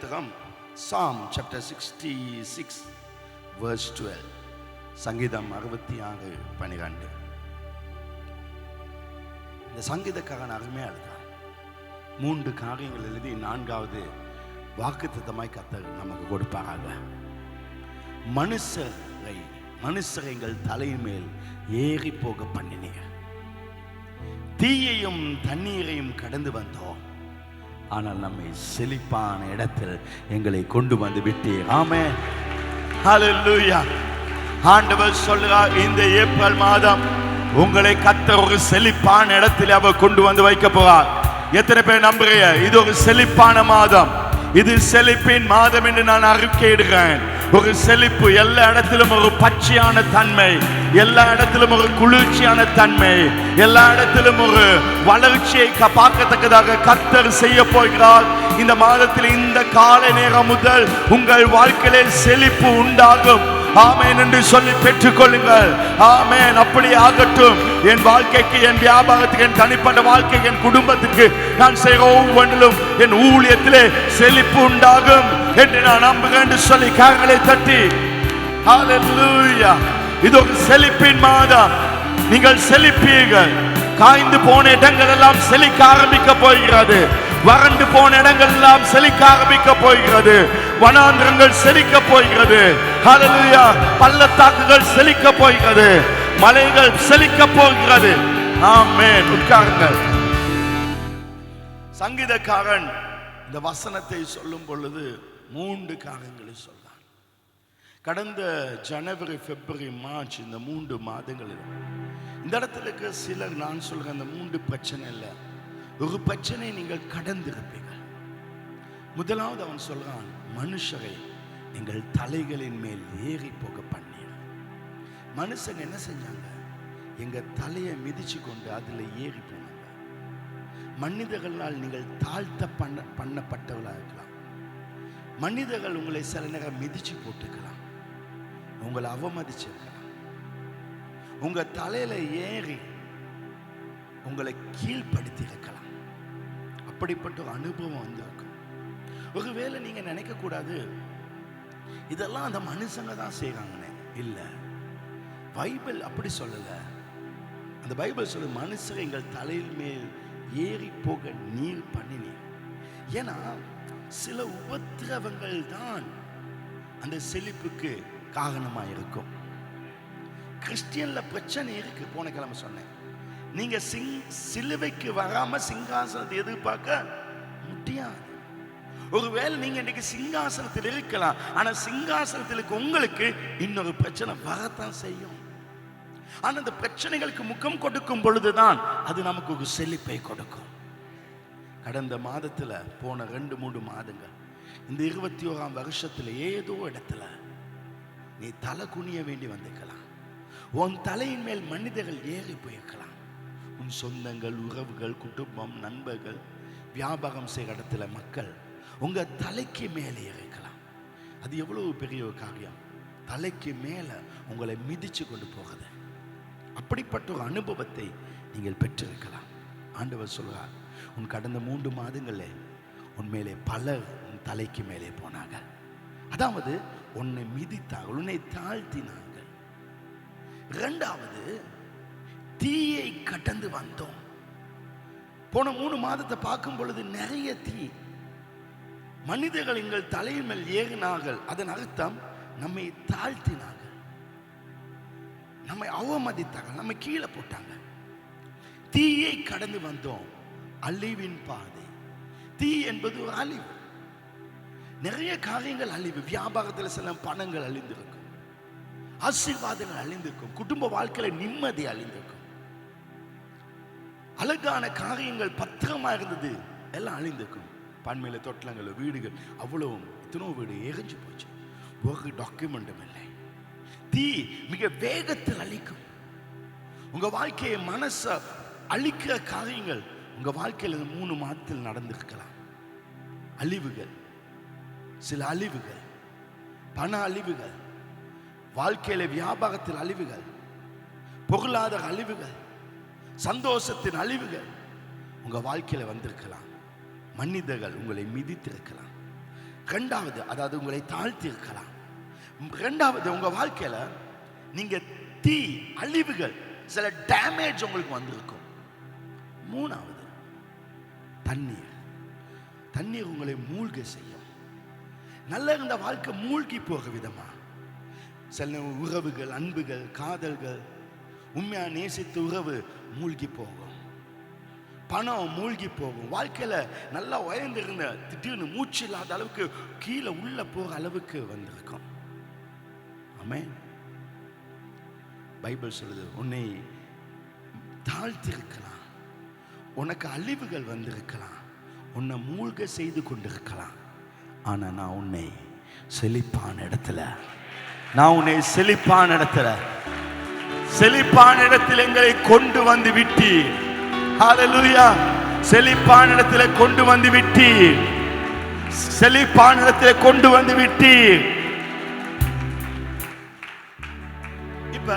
புத்தகம் psalm chapter sixty six verse twelve சங்கீதம் அறுபத்தி ஆறு பனிரெண்டு இந்த சங்கீதக்காரன் அருமையாக இருக்கான். மூன்று காரியங்கள் எழுதி நான்காவது வாக்குத்தத்தமாய் கத்தர் நமக்கு கொடுப்பாராங்க மனுஷரை மனுஷரை எங்கள் தலைமேல் ஏறி போக பண்ணினீர். தீயையும் தண்ணீரையும் கடந்து வந்தோம். ஆனால் நம்மை செழிப்பான இடத்தில் எங்களை கொண்டு வந்து விட்டீர். ஆமே ஹalleluya ஆண்டவர் சொல்லுகிறார் இந்த ஏப்ரல் மாதம் உங்களை கத்த ஒரு செழிப்பான இடத்தில் அவர் கொண்டு வந்து வைக்க போறார் எத்தனை பேர் நம்புறீங்க இது ஒரு செழிப்பான மாதம். இது செழிப்பின் மாதம் என்று நான் அறிக்கையிடுகிறேன். ஒரு செழிப்பு எல்லா இடத்திலும் ஒரு பச்சையான தன்மை எல்லா இடத்திலும் ஒரு குளிர்ச்சியான தன்மை எல்லா இடத்திலும் ஒரு வளர்ச்சியை க- பார்க்கத்தக்கதாக கர்த்தர் செய்ய போகிறார். இந்த மாதத்தில் இந்த காலை நேரம் முதல் உங்கள் வாழ்க்கையில் செழிப்பு உண்டாகும். ஆமேன் என்று சொல்லி பெற்றுக்கொள்ளுங்கள். ஆமேன். அப்படி ஆகட்டும். என் வாழ்க்கைக்கு என் வியாபாரத்துக்கு என் தனிப்பட்ட வாழ்க்கைக்கு என் குடும்பத்துக்கு நான் செய்ய ஒவ்வொன்றிலும் என் ஊழியத்திலே செழிப்பு உண்டாகும் என்று நான் நம்புகிறேன் என்று சொல்லி கரங்களை தட்டி இது ஒரு செழிப்பின் மாதம். நீங்கள் செழிப்பீர்கள். காய்ந்து போன இடங்கள் எல்லாம் செழிக்க ஆரம்பிக்க போகிறது. வறண்டு போன இடங்கள் எல்லாம் செழிக்க ஆரம்பிக்க போகிறது. வனாந்திரங்கள் செழிக்க போகிறது. ஹalleluya பள்ளத்தாக்குகள் செழிக்க போகிறது. மலைகள் செழிக்க போகிறது. ஆமென் உட்காருங்கள். சங்கீதக்காரன் இந்த வசனத்தை சொல்லும் பொழுது மூன்று காரணங்களை சொல்றான். கடந்த ஜனவரி பிப்ரவரி மார்ச் இந்த மூன்று மாதங்களில் இந்த இடத்துல இருக்க சிலர் நான் சொல்ற அந்த மூன்று பிரச்சனை இல்லை ஒரு பிரச்சனை நீங்கள் கடந்திருப்பீர்கள். முதலாவது அவன் சொல்றான் மனுஷரை எங்கள் தலைகளின் மேல் ஏறி போக பண்ணீர். மனுஷங்க என்ன செஞ்சாங்க? எங்க தலையை மிதிச்சு கொண்டு அதுல ஏறி போனாங்க. மனிதர்களால் நீங்கள் தாழ்த்த பண்ண பண்ணப்பட்டவர்களாக இருக்கலாம். மனிதர்கள் உங்களை சில நேரம் மிதிச்சு போட்டுக்கலாம். உங்களை அவமதிச்சிருக்கலாம். உங்க தலையில ஏறி உங்களை கீழ்ப்படுத்தி இருக்கலாம் அப்படிப்பட்ட ஒரு அனுபவம் வந்திருக்கும் ஒருவேளை நீங்கள் நினைக்கக்கூடாது இதெல்லாம் அந்த மனுஷங்க தான் செய்கிறாங்கன்னு இல்லை. பைபிள் அப்படி சொல்லலை. அந்த பைபிள் சொல்லு மனுஷங்க எங்கள் தலையில் மேல் ஏறி போக நீர் பண்ணினீர். ஏன்னா சில உபத்திரவங்கள் தான் அந்த செழிப்புக்கு காரணமாக இருக்கும் கிறிஸ்டியனில் பிரச்சனை இருக்குது போன கிழமை சொன்னேன். நீங்க சிங் சிலுவைக்கு வராம சிங்காசனத்தை எதிர்பார்க்க முடியாது. ஒருவேளை நீங்க இன்னைக்கு சிங்காசனத்தில் இருக்கலாம் ஆனா சிங்காசனத்தில் இருக்க உங்களுக்கு இன்னொரு பிரச்சனை வரத்தான் செய்யும். ஆனா அந்த பிரச்சனைகளுக்கு முகம் கொடுக்கும் பொழுதுதான் அது நமக்கு ஒரு செழிப்பை கொடுக்கும். கடந்த மாதத்துல போன ரெண்டு மூணு மாதங்கள் இந்த இருபத்தி ஓராம் வருஷத்துல ஏதோ இடத்துல நீ தலை குனிய வேண்டி வந்திருக்கலாம். உன் தலையின் மேல் மனிதர்கள் ஏறி போயிருக்கலாம். உன் சொந்தங்கள் உறவுகள் குடும்பம் நண்பர்கள் வியாபாரம் செய்கிற இடத்துல மக்கள் உங்கள் தலைக்கு மேலே இருக்கலாம். அது எவ்வளவு பெரிய ஒரு காரியம்? தலைக்கு மேலே உங்களை மிதித்து கொண்டு போகுது. அப்படிப்பட்ட ஒரு அனுபவத்தை நீங்கள் பெற்றிருக்கலாம். ஆண்டவர் சொல்கிறார் உன் கடந்த மூன்று மாதங்களில் உன் மேலே பலர் உன் தலைக்கு மேலே போனாங்க. அதாவது உன்னை மிதித்தார்கள் உன்னை தாழ்த்தினார்கள். இரண்டாவது தீயை கடந்து வந்தோம். போன மூணு மாதத்தை பார்க்கும் பொழுது நிறைய தீ. மனிதர்கள் எங்கள் தலையின் மேல் ஏகினார்கள் அதன் அர்த்தம் நம்மை தாழ்த்தினார்கள். நம்மை அவமதித்தார்கள். நம்மை கீழே போட்டாங்க தீயை கடந்து வந்தோம். அழிவின் பாதை. தீ என்பது ஒரு அழிவு. நிறைய காரியங்கள் அழிவு. வியாபாரத்தில் சில பணங்கள் அழிந்திருக்கும். ஆசீர்வாதங்கள் அழிந்திருக்கும். குடும்ப வாழ்க்கையில நிம்மதி அழிந்திருக்கும். அழகான காரியங்கள் பத்திரமா இருந்தது. எல்லாம் அழிந்திருக்கும். பன்மையில தொட்டலங்கள் வீடுகள் அவ்வளவும் எத்தனோ வீடு எரிஞ்சு போச்சு. ஒரு டாக்குமெண்ட்டும் இல்லை. தீ மிக வேகத்தில் அழிக்கும். உங்க வாழ்க்கையை மனச அழிக்கிற காரியங்கள் உங்க வாழ்க்கையில் மூணு மாதத்தில் நடந்திருக்கலாம். அழிவுகள் சில அழிவுகள் பண அழிவுகள் வாழ்க்கையில வியாபாரத்தில் அழிவுகள் பொருளாதார அழிவுகள் சந்தோஷத்தின் அழிவுகள் உங்கள் வாழ்க்கையில் வந்திருக்கலாம். மனிதர்கள் உங்களை மிதித்திருக்கலாம். ரெண்டாவது அதாவது உங்களை தாழ்த்தி இருக்கலாம் ரெண்டாவது உங்கள் வாழ்க்கையில் நீங்கள் தீ அழிவுகள் சில டேமேஜ் உங்களுக்கு வந்திருக்கும். மூணாவது தண்ணீர். தண்ணீர் உங்களை மூழ்க செய்யும். நல்ல இருந்த வாழ்க்கை மூழ்கி போக விதமா? சில உறவுகள் அன்புகள் காதல்கள் உண்மையாக நேசித்த உறவு மூழ்கி போகும் பணம் மூழ்கி போகும் வாழ்க்கையில நல்லா உயர்ந்திருந்த திடீர்னு மூச்சு இல்லாத அளவுக்கு கீழே உள்ள போகிற அளவுக்கு வந்திருக்கும். ஆமே பைபிள் சொல்லுது உன்னை தாழ்த்திருக்கலாம். உனக்கு அழிவுகள் வந்திருக்கலாம். உன்னை மூழ்க செய்து கொண்டிருக்கலாம். ஆனா நான் உன்னை செழிப்பான இடத்துல நான் உன்னை செழிப்பான இடத்துல செழிப்பான இடத்தில் எங்களை கொண்டு வந்து விட்டி ஹalleluya செழிப்பான இடத்துல கொண்டு வந்து விட்டி செழிப்பான இடத்துல கொண்டு வந்து விட்டி இப்ப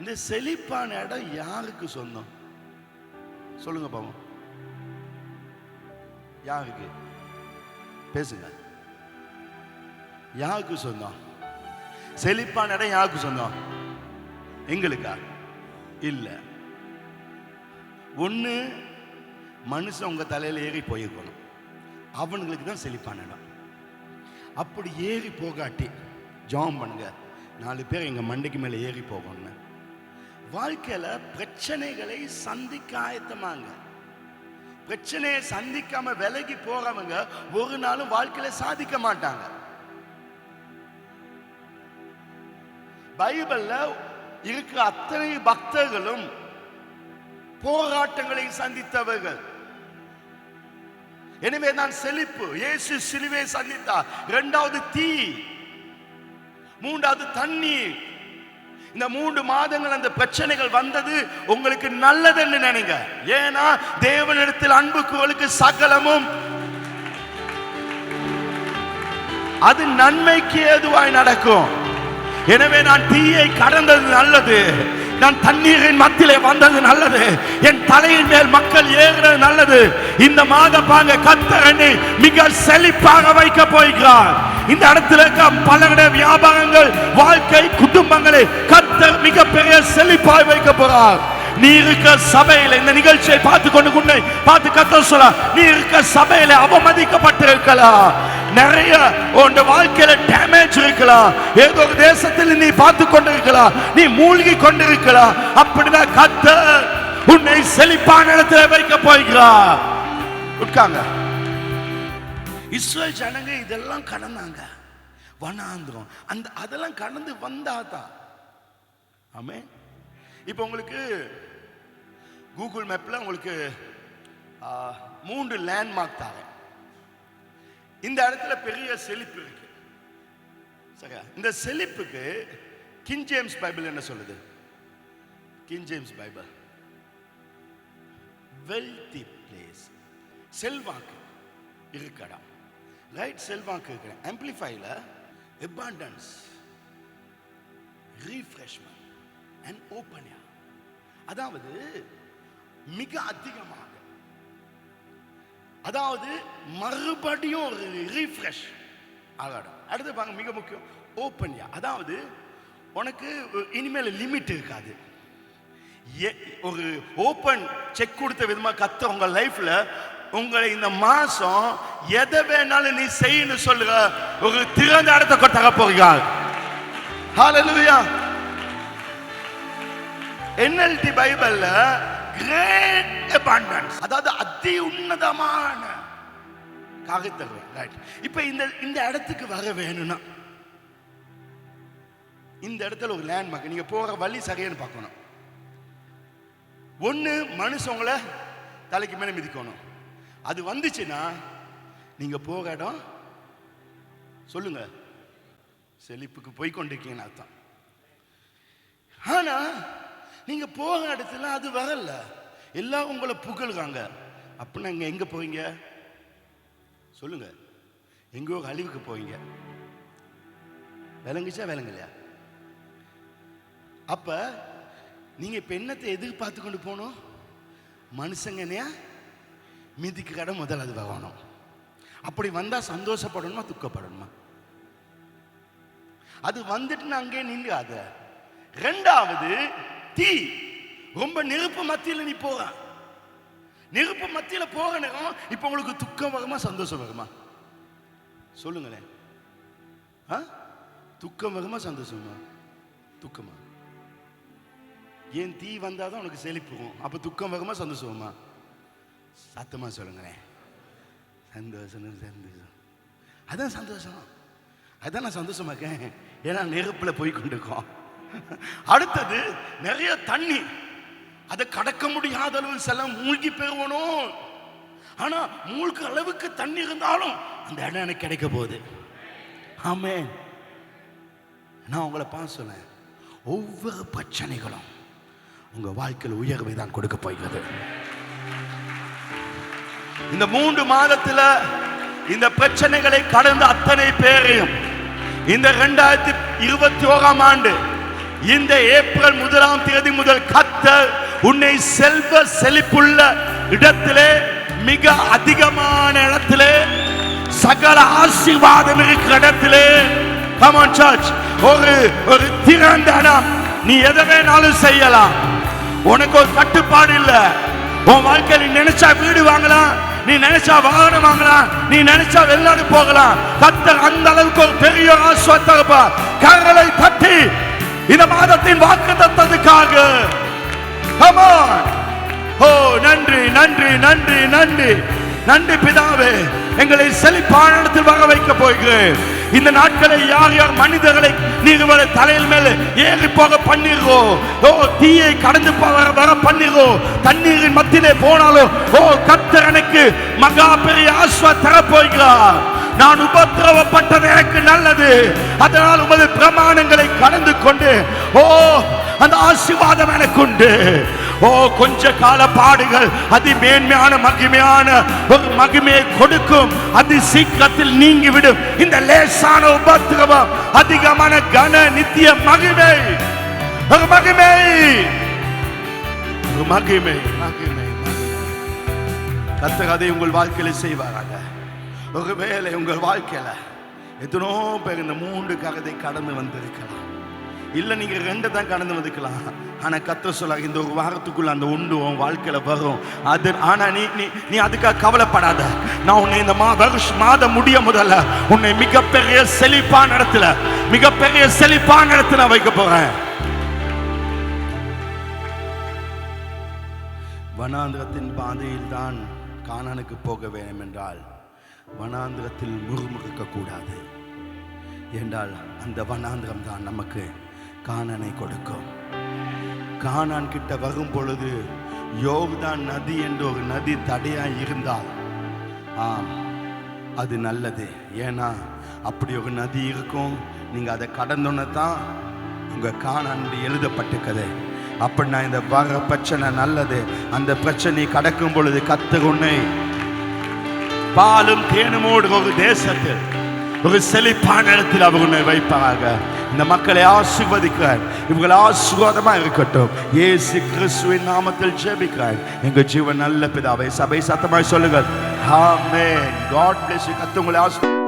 இந்த செழிப்பான இடம் யாருக்கு சொந்தம்? சொல்லுங்க பாவம். யாருக்கு? பேசுங்க. யாருக்கு சொந்தம்? செழிப்பான இடம் யாருக்கு சொந்தம்? எங்களுக்கா? இல்லை. ஒன்று மனுஷன் உங்க தலையில ஏறி போயிருக்கணும். அவனுங்களுக்கு தான் செழிப்பான இடம். அப்படி ஏறி போகாட்டி ஜாம் பண்ணுங்க. நாலு பேர் எங்க மண்டைக்கு மேலே ஏறி போகணும்னு. வாழ்க்கையில பிரச்சனைகளை சந்திக்க ஆயத்தமாங்க. பிரச்சனையை சந்திக்காம விலகி போறவங்க ஒரு நாளும் வாழ்க்கையில சாதிக்க மாட்டாங்க. பைபிள்ல இருக்கிற அத்தனை பக்தர்களும் போராட்டங்களை சந்தித்தவர்கள். எனவே நான் செழிப்பு இயேசு சிலுவை சந்தித்தார். இரண்டாவது தீ மூன்றாவது தண்ணீர். இந்த மூன்று மாதங்கள் அந்த பிரச்சனைகள் வந்தது உங்களுக்கு நல்லதுன்னு நினைங்க. ஏன்னா தேவனிடத்தில் அன்புக்கு சகலமும். அது நன்மைக்கு ஏதுவாய் நடக்கும். எனவே நான் தீயை கடந்தது நல்லது. நான் தண்ணீரின் மத்தியிலே வந்தது நல்லது. என் தலையின் மேல் மக்கள் ஏறுறது நல்லது. இந்த மாத பாங்க கத்தரணி மிக செழிப்பாக வைக்க போகிறார். இந்த இடத்துல இருக்க பலருடைய வியாபாரங்கள் வாழ்க்கை குடும்பங்களை கத்தர் மிகப்பெரிய செழிப்பாய் வைக்க போறார் நீ இருக்க சபையில இந்த நிகழ்ச்சியை பார்த்து கொண்டு கொண்டு பார்த்து கத்த சொல்ல நீ இருக்க சபையில அவமதிக்கப்பட்டிருக்கலாம் நிறைய உன் வாழ்க்கையில டேமேஜ் இருக்கலாம் ஏதோ ஒரு தேசத்தில் நீ பார்த்து கொண்டிருக்கலாம் நீ மூழ்கி கொண்டிருக்கலாம் அப்படிதான் கத்த உன்னை செழிப்பான இடத்துல வைக்க போய்கிறா உட்காங்க இஸ்ரேல் ஜனங்க இதெல்லாம் கடந்தாங்க. வனாந்திரம். அந்த அதெல்லாம் கடந்து வந்தாதான். ஆமே இப்போ உங்களுக்கு கூகுள் மேப்பில் உங்களுக்கு மூன்று லேண்ட்மார்க் தாங்க இந்த இடத்துல பெரிய செழிப்பு இருக்கு. சரியா? இந்த செழிப்புக்கு கிங் ஜேம்ஸ் பைபிள் என்ன சொல்லுது? King James Bible wealthy place செல்வாக்கு இருக்கடம். ரைட் செல்வாக்கு இருக்கிற ஆம்பிளிஃபைல எபாண்டன்ஸ் ரீஃப்ரெஷ்மெண்ட் அண்ட் ஓப்பனியா அதாவது மிக அதிகமாக. அதாவது மறுபடியும் ஒரு ரீஃப்ரெஷ் ஆகாடும் அடுத்து பாருங்க மிக முக்கியம் ஓப்பன்யா அதாவது உனக்கு இனிமேல் லிமிட் இருக்காது. எ- ஒரு ஓப்பன் செக் கொடுத்த விதமாக கத்த உங்க லைஃப்ல உங்களை இந்த மாசம் எதை வேணாலும் நீ செய்யணும் சொல்லுங்க ஒரு திறந்த இடத்தை தர போகிறார் ஹalleluya என்எல்டி பைபிள்ல கிரேட் அபாண்டன்ஸ் அதாவது அதி உன்னதமான காகத்தருவை ரைட் இப்போ இந்த இந்த இடத்துக்கு வர வேணும்னா இந்த இடத்துல ஒரு லேண்ட்மார்க் நீங்க போற வழி சரியான்னு பார்க்கணும். ஒன்று மனுஷங்களை தலைக்கு மேலே மிதிக்கணும். அது வந்துச்சுன்னா நீங்க போக இடம் சொல்லுங்க. செழிப்புக்கு போய் கொண்டிருக்கீங்கன்னு அர்த்தம். ஆனா நீங்கள் போக இடத்துல அது வரல. எல்லாம் உங்களை புகழ்காங்க. அப்படின்னா இங்கே எங்கே போவீங்க? சொல்லுங்க. எங்கோ அழிவுக்கு போவீங்க. விளங்குச்சா விளங்கலையா? அப்ப நீங்க இப்போ என்னத்தை எதிர்பார்த்து கொண்டு போகணும்? மனுஷங்கனையா மிதிக்கு கடை முதல் அது வரணும் அப்படி வந்தா சந்தோஷப்படணுமா துக்கப்படணுமா? அது வந்துட்டு அங்கே நின்றாத ரெண்டாவது தீ. ரொம்ப நெருப்பு மத்தியில் நீ போற. நெருப்பு மத்தியில் போற நேரம் இப்போ உங்களுக்கு துக்கம் வருமா சந்தோஷம் வருமா? சொல்லுங்களேன். ஆ? துக்கம் வருமா சந்தோஷமா துக்கமா? ஏன் தீ வந்தாதான் உனக்கு செழிப்புக்கும் அப்ப துக்கம் வருமா சந்தோஷமா சத்தமா சொல்லுங்களேன். சந்தோஷம் சந்தோஷம். அதான் சந்தோஷம். அதான் நான் சந்தோஷமா இருக்கேன். ஏன்னா நெருப்பில் போய் கொண்டிருக்கோம். அடுத்தது நிறைய தண்ணி. அதை கடக்க முடியாத அளவு சில மூழ்கி பெறுவனும் ஆனா மூழ்க அளவுக்கு தண்ணி இருந்தாலும் அந்த இடம் எனக்கு கிடைக்க போகுது. ஆமே நான் உங்களை பார்த்து சொன்னேன் ஒவ்வொரு பிரச்சனைகளும் உங்க வாழ்க்கையில் உயர்வை தான் கொடுக்க போகிறது. இந்த மூன்று மாதத்துல இந்த பிரச்சனைகளை கடந்த அத்தனை பேரையும் இந்த ரெண்டாயிரத்தி இருபத்தி ஓராம் ஆண்டு இந்த ஏப்ரல் முதலாம் தேதி முதல் கத்தர் உன்னை செல்வ செழிப்புள்ள இடத்திலே மிக அதிகமான இடத்திலே சகல ஆசீர்வாதம் இருக்கிற இடத்திலே. Come ஒரு ஒரு திறந்த நீ எதை வேணாலும் செய்யலாம். உனக்கு ஒரு கட்டுப்பாடு இல்ல. உன் வாழ்க்கையில் நீ நினைச்சா வீடு வாங்கலாம். நீ நினைச்சா வாகனம் வாங்கலாம். நீ நினைச்சா வெளிநாடு போகலாம். கத்தர் அந்த அளவுக்கு ஒரு பெரிய ஆஸ்வத்தகப்பா கரலை தட்டி இந்த மாதத்தின் வாக்கு தத்ததுக்காக ஓ நன்றி நன்றி நன்றி நன்றி. நன்றி பிதாவே எங்களை செழிப்பாளத்தில் வர வைக்க போகிறேன். இந்த நாட்களை யார் யார் மனிதர்களை நீங்க தலையில் மேல ஏறி போக பண்ணிருக்கோ? ஓ தீயை கடந்து போக வர வர பண்ணிருக்கோ? தண்ணீரின் மத்தியிலே போனாலும் ஓ கத்தர் எனக்கு மகா பெரிய ஆஸ்வா தர போகிறார் நான் உபத்திரவப்பட்டது எனக்கு நல்லது. அதனால் உமது பிரமாணங்களை கடந்து கொண்டு ஓ அந்த ஆசீர்வாதம் எனக்கு உண்டு ஓ கொஞ்ச கால பாடுகள் அதி மேன்மையான மகிமையான ஒரு மகிமையை கொடுக்கும். அதி சீக்கிரத்தில் நீங்கிவிடும். இந்த லேசான உபத்திரவம் அதிகமான கன நித்திய மகிமை. ஒரு மகிமை. ஒரு மகிமை மகிமை கத்தர் அதை உங்கள் வாழ்க்கையில செய்வாராக. ஒருவேளை உங்கள் வாழ்க்கையில் எத்தனோ பேர் இந்த மூன்று கரத்தை கடந்து வந்திருக்கலாம். இல்லை நீங்கள் ரெண்டு தான் கடந்து வந்துக்கலாம் ஆனால் கத்த சொல்ல இந்த ஒரு வாரத்துக்குள்ள அந்த உண்டு உன் வாழ்க்கையில் வரும். அது ஆனால் நீ நீ நீ அதுக்காக கவலைப்படாத. நான் உன்னை இந்த மா வருஷ மாதம் முடிய முதல்ல உன்னை மிகப்பெரிய செழிப்பான இடத்துல மிகப்பெரிய செழிப்பான இடத்துல வைக்க போகிறேன் வனாந்திரத்தின் பாதையில் தான் காணனுக்கு போக வேண்டும் என்றால் வனாந்திரத்தில் முறுமுறுக்க கூடாது என்றால் அந்த வனாந்திரம் தான் நமக்கு காணனை கொடுக்கும். காணான் கிட்ட வரும் பொழுது யோர்தான் நதி என்ற ஒரு நதி தடையாக இருந்தால் ஆம் அது நல்லது. ஏன்னா அப்படி ஒரு நதி இருக்கும். நீங்க அதை கடந்தோன்னு தான் உங்க காணான் எழுதப்பட்டிருக்குது. அப்படின்னா இந்த வர பிரச்சனை நல்லது. அந்த பிரச்சனை கடக்கும் பொழுது கத்து உன்னை பாலும் தேனுமோடு ஒரு தேசத்தில் ஒரு செழிப்பான இடத்தில் அவர் உன்னை வைப்பாராக. இந்த மக்களை ஆசீர்வதிக்கிறார். இவர்கள் ஆசீர்வாதமா இருக்கட்டும். ஏசு கிறிஸ்துவின் நாமத்தில் ஜெபிக்கிறார். எங்க ஜீவன் நல்ல பிதாவை சபை சத்தமாய் சொல்லுங்கள். ஆமே காட் பிளஸ் கத்து உங்களை ஆசீர்வதி